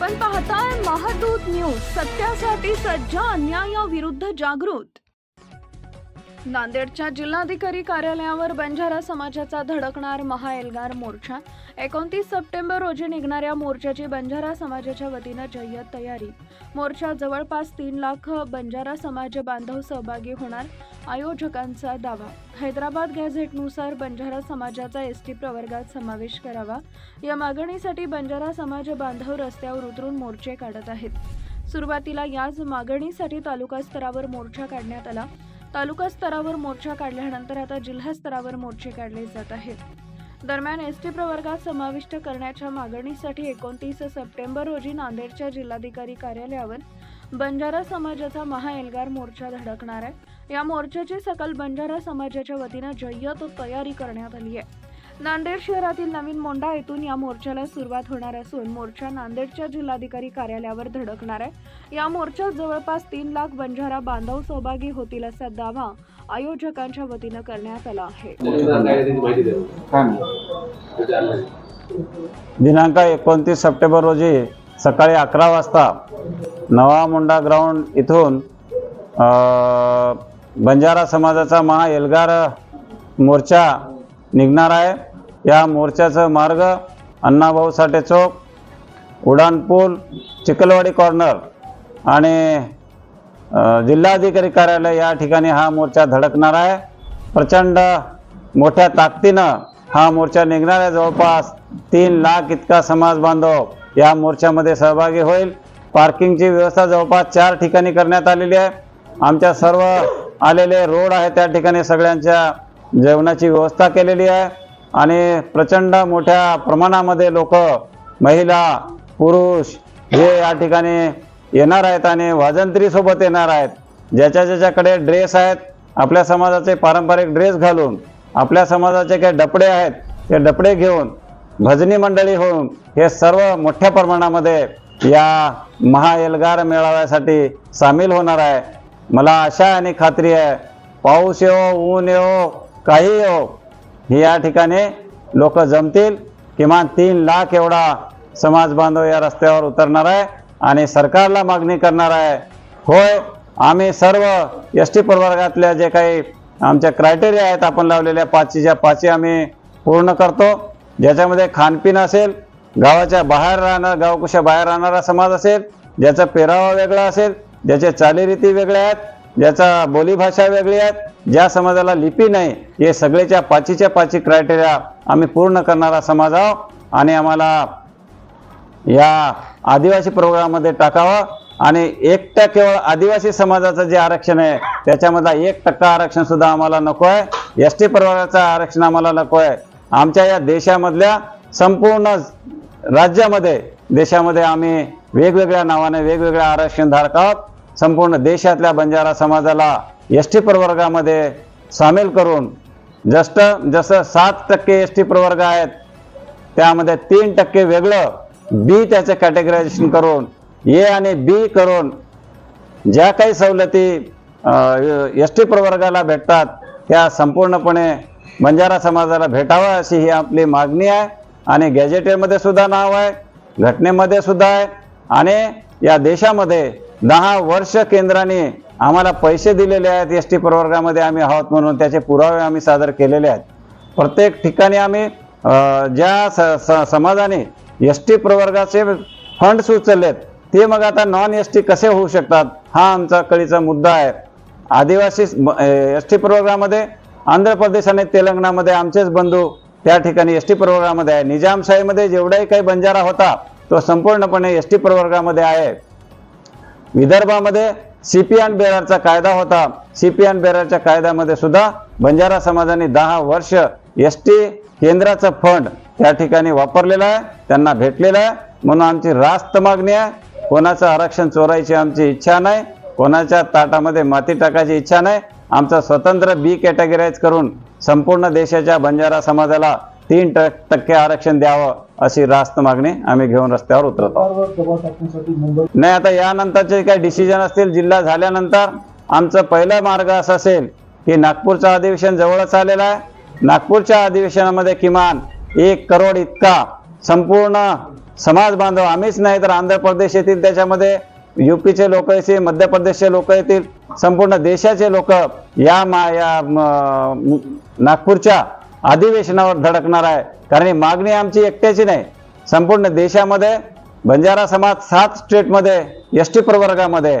आपण पाहताय महादूत न्यूज सत्यासाठी सज्ज अन्यायाविरुद्ध जागृत. नांदेडच्या जिल्हाधिकारी कार्यालयावर बंजारा समाजाचा धडकणार महाएल्गार मोर्चा. एकोणतीस सप्टेंबर रोजी निघणाऱ्या मोर्चाची बंजारा समाजाच्या वतीनं जय्यत तयारी. मोर्चा जवळपास तीन लाख बंजारा समाज बांधव सहभागी होणार आयोजकांचा दावा. हैदराबाद गॅझेटनुसार बंजारा समाजाचा एस टी प्रवर्गात समावेश करावा. या मागणीसाठी बंजारा समाज बांधव रस्त्यावर उतरून मोर्चे काढत आहेत. सुरुवातीला याच मागणीसाठी तालुका स्तरावर मोर्चा काढण्यात आला. तालुका स्तरावर मोर्चा काढल्यानंतर आता जिल्हा स्तरावर मोर्चे काढले जात आहेत. दरम्यान एस टी प्रवर्गात समाविष्ट करण्याच्या मागणीसाठी एकोणतीस सप्टेंबर रोजी नांदेडच्या जिल्हाधिकारी कार्यालयावर बंजारा समाजाचा महाएल्गार मोर्चा धडकणार आहे. या मोर्चाची सकल बंजारा समाजाच्या वतीनं जय्यत तयारी करण्यात आली आहे. नांदेड शहरातील नवीन मोंढा येथून या मोर्चाला सुरुवात होणार असून मोर्चा नांदेडच्या जिल्हाधिकारी कार्यालयावर धडकणार आहे. या मोर्चात जवळपास तीन लाख बंजारा बांधव सहभागी होतील असा दावा आयोजकांच्या वतीनं करण्यात आला आहे. दिनांक एकोणतीस सप्टेंबर रोजी सकाळी अकरा वाजता नवा मुंडा ग्राउंड इथून बंजारा समाजाचा महा एल्गार मोर्चा निघणार आहे. या मोर्चाचं मार्ग अण्णाभाऊ साठे चौक उड्डाणपूल चिखलवाडी कॉर्नर आणि जिल्हाधिकारी कार्यालय या ठिकाणी हा मोर्चा धडकणार आहे. प्रचंड मोठ्या ताकदीनं हा मोर्चा निघणार आहे. जवळपास तीन लाख इतका समाज बांधव या मोर्चामध्ये सहभागी होईल. पार्किंगची व्यवस्था जवळपास चार ठिकाणी करण्यात आलेली आहे. आमच्या सर्व आलेले रोड आहे त्या ठिकाणी सगळ्यांच्या जेवणाची व्यवस्था केलेली आहे. आणि प्रचंड मोठ्या प्रमाणामध्ये लोक महिला पुरुष हे या ठिकाणी येणार आहेत आणि वाजंत्रीसोबत येणार आहेत. ज्याच्या ज्याच्याकडे ड्रेस आहेत आपल्या समाजाचे पारंपरिक ड्रेस घालून आपल्या समाजाचे काही डपडे आहेत ते डपडे घेऊन भजनी मंडळी होऊन हे सर्व मोठ्या प्रमाणामध्ये या महाएल्गार मेळाव्यासाठी सामील होणार आहे. मला आशा आणि खात्री आहे पाऊस येवो ऊन येवो काही येवो हे या ठिकाणी लोक जमतील. किमान तीन लाख एवढा समाज बांधव या रस्त्यावर उतरणार आहे आणि सरकारला मागणी करणार आहे. होय आम्ही सर्व एस टी प्रवर्गातल्या जे काही आमच्या क्रायटेरिया आहेत आपण लावलेल्या पाचशेच्या पाचशे आम्ही पूर्ण करतो. ज्याच्यामध्ये खानपिन असेल गावाच्या बाहेर राहणार गावकुशा बाहेर राहणारा समाज असेल ज्याचा पेरावा वेगळा असेल ज्याचे चालीरीती वेगळ्या आहेत ज्याचा बोलीभाषा वेगळी आहेत ज्या समाजाला लिपी नाही हे सगळेच्या पाचीच्या पाची क्रायटेरिया आम्ही पूर्ण करणारा समाज आहोत आणि आम्हाला या आदिवासी प्रोग्राममध्ये टाकावं आणि एकटा केवळ आदिवासी समाजाचं जे आरक्षण आहे त्याच्यामधला एक टक्का आरक्षण सुद्धा आम्हाला नको आहे. एस टी प्रवर्गाचं आरक्षण आम्हाला नको आहे. आमच्या या देशामधल्या संपूर्ण राज्यामध्ये देशामध्ये आम्ही वेगवेगळ्या नावाने वेगवेगळ्या आरक्षण धारक आहोत. संपूर्ण देशातल्या बंजारा समाजाला एस टी प्रवर्गामध्ये सामील करून जस्ट जसं सात टक्के एस टी प्रवर्ग आहेत त्यामध्ये तीन टक्के वेगळं बी त्याचं कॅटेगरायझेशन करून ए आणि बी करून ज्या काही सवलती एस टी प्रवर्गाला भेटतात त्या संपूर्णपणे बंजारा समाजाला भेटावं अशी ही आपली मागणी आहे. आणि गॅजेटेमध्ये सुद्धा नाव आहे घटनेमध्ये सुद्धा आहे. आणि या देशामध्ये दहा वर्ष केंद्राने आम्हाला पैसे दिलेले आहेत एस टी प्रवर्गामध्ये आम्ही आहोत म्हणून त्याचे पुरावे आम्ही सादर केलेले आहेत. प्रत्येक ठिकाणी आम्ही ज्या स- स- समाजाने एस टी प्रवर्गाचे फंड्स उचललेत ते मग आता नॉन एस टी कसे होऊ शकतात हा आमचा कळीचा मुद्दा आहे. आदिवासी एस टी प्रवर्गामध्ये आंध्र प्रदेश आणि तेलंगणामध्ये आमचेच बंधू त्या ठिकाणी एस टी प्रवर्गामध्ये आहे. निजामशाहीमध्ये जेवढाही काही बंजारा होता तो संपूर्णपणे एस टी प्रवर्गामध्ये आहे. विदर्भामध्ये सीपीएन बेरारचा कायदा होता. सीपीएन बेरारच्या कायद्यामध्ये सुद्धा बंजारा समाजाने दहा वर्ष एस टी केंद्राचं फंड त्या ठिकाणी वापरलेलं आहे. त्यांना भेटलेलं आहे. म्हणून आमची रास्त मागणी आहे. कोणाचं आरक्षण चोरायची आमची इच्छा नाही. कोणाच्या ताटामध्ये माती टाकायची इच्छा नाही. आमचं स्वतंत्र बी कॅटेगराईज करून संपूर्ण देशाच्या बंजारा समाजाला तीन टक्के आरक्षण द्यावं अशी रास्त मागणी आम्ही घेऊन रस्त्यावर उतरत. आहोत नाही आता यानंतरचे काही डिसिजन असतील जिल्हा झाल्यानंतर आमचं पहिला मार्ग असा असेल की नागपूरचं अधिवेशन जवळच आलेलं आहे. नागपूरच्या अधिवेशनामध्ये किमान एक करोड इतका संपूर्ण समाज बांधव आम्हीच नाही तर आंध्र प्रदेश येथील त्याच्यामध्ये युपीचे लोक येतील मध्य प्रदेशचे लोक येतील संपूर्ण देशाचे लोक या मा या नागपूरच्या अधिवेशनावर धडकणार आहे. कारण ही मागणी आमची एकट्याची नाही. संपूर्ण देशामध्ये बंजारा समाज सात स्टेटमध्ये एस टी प्रवर्गामध्ये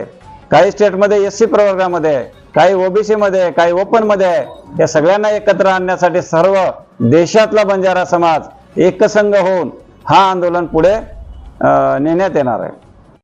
काही स्टेटमध्ये एस सी प्रवर्गामध्ये काही ओबीसीमध्ये काही ओपनमध्ये आहे या सगळ्यांना एकत्र आणण्यासाठी सर्व देशातला बंजारा समाज एकसंघ होऊन हा आंदोलन पुढे नेण्यात येणार आहे.